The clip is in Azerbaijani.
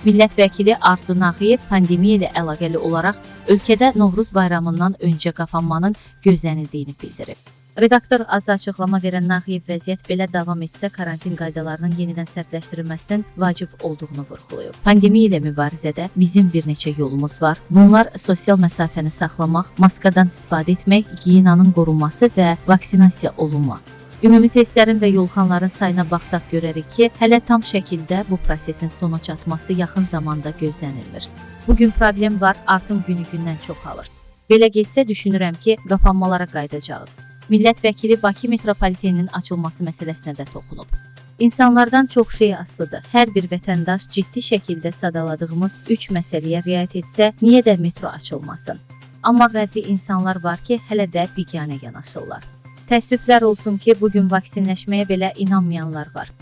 Millət vəkili Arzu Nağıyev pandemiya ilə əlaqəli olaraq ölkədə Novruz bayramından öncə qapanmanın gözlənildiyini bildirib. Redaktor az açıqlama verən Nağıyev vəziyyət belə davam etsə karantin qaydalarının yenidən sərtləşdirilməsinin vacib olduğunu vurğulayıb. Pandemiya ilə mübarizədə bizim bir neçə yolumuz var. Bunlar sosial məsafəni saxlamaq, maskadan istifadə etmək, gigiyenanın qorunması və vaksinasiya olunma. Ümumi testlərin və yolxanların sayına baxsaq görərik ki, hələ tam şəkildə bu prosesin sona çatması yaxın zamanda gözlənilmir. Bu gün problem var, artım günü-gündən çoxalır. Belə getsə düşünürəm ki, qapanmalara qayıdacağıq. Millət vəkili Bakı metropoliteninin açılması məsələsinə də toxunub. İnsanlardan çox şey asılıdır. Hər bir vətəndaş ciddi şəkildə sadaladığımız 3 məsələyə riayət etsə, niyə də metro açılmasın? Amma bəzi insanlar var ki, hələ də biganə yanaşırlar. Təəssüflər olsun ki, bu gün vaksinləşməyə belə inanmayanlar var.